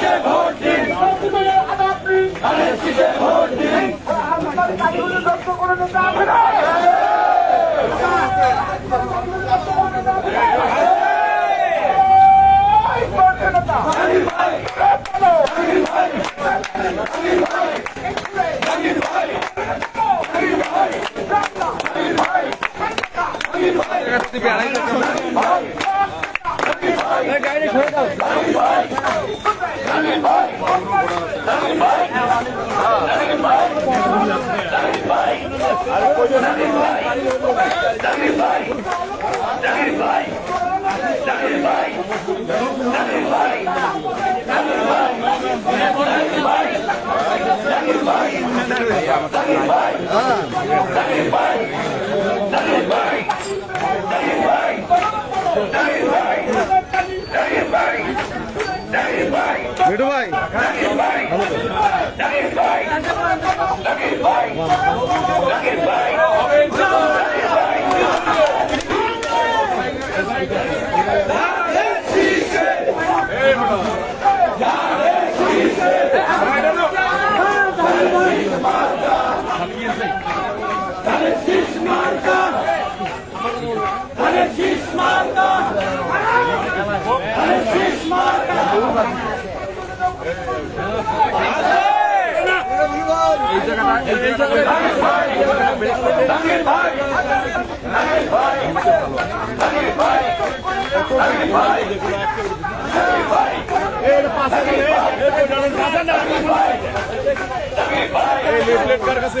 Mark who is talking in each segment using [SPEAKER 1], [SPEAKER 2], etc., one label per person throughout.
[SPEAKER 1] কিসে ভোট দিন ধানের শীষে ভোট দিন আড়াই হাসিনাতে আদিবাসীতে বাংলা পাবো আকাশ পাবে
[SPEAKER 2] মিঠু ভাই
[SPEAKER 3] ভাই একজন ভাই একজন ভাই কাছে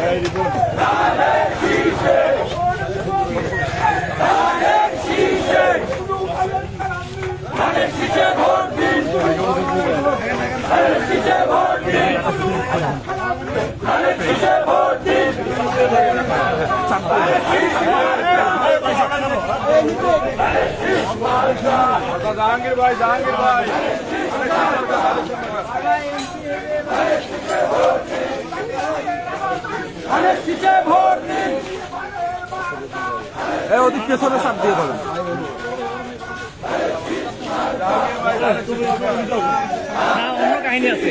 [SPEAKER 3] Ready to go.
[SPEAKER 2] জাহাঙ্গীর ভাই জাহাঙ্গীর ভাই ওদিক পেছনে চাপ দিয়ে বলেন
[SPEAKER 3] অন্য কাহিনী আছে।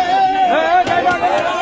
[SPEAKER 3] করতাম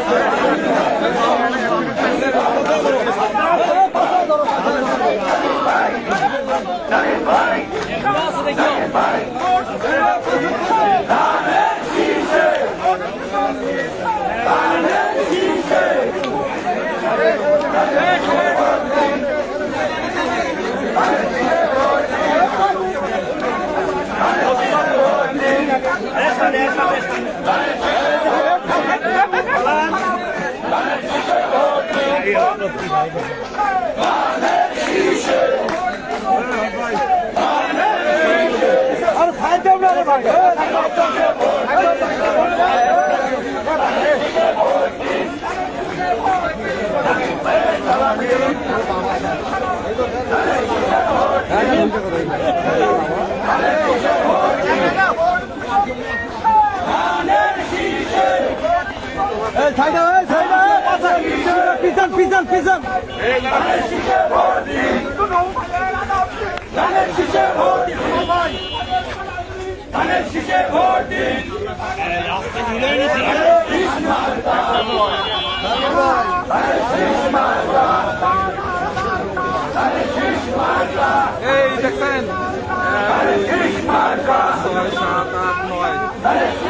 [SPEAKER 3] ছয় মাস পরে
[SPEAKER 2] এ অটো
[SPEAKER 3] পিছন পিছন
[SPEAKER 2] এই দেখছেন? সাত আট নয়।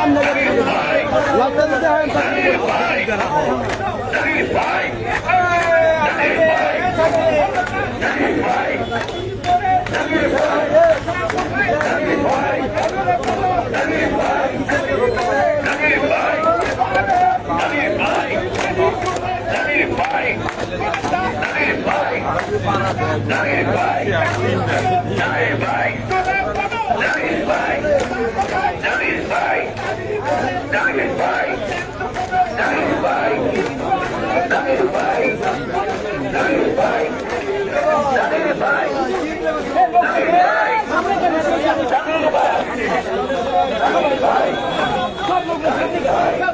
[SPEAKER 3] সামনে লজ্জা দিতে হয় Nugget bike! Nugget bike! Nugget bike! Diamond bike. Diamond bike.
[SPEAKER 2] Diamond bike. Diamond bike. Diamond bike. Diamond bike. Diamond bike.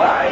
[SPEAKER 1] ভাই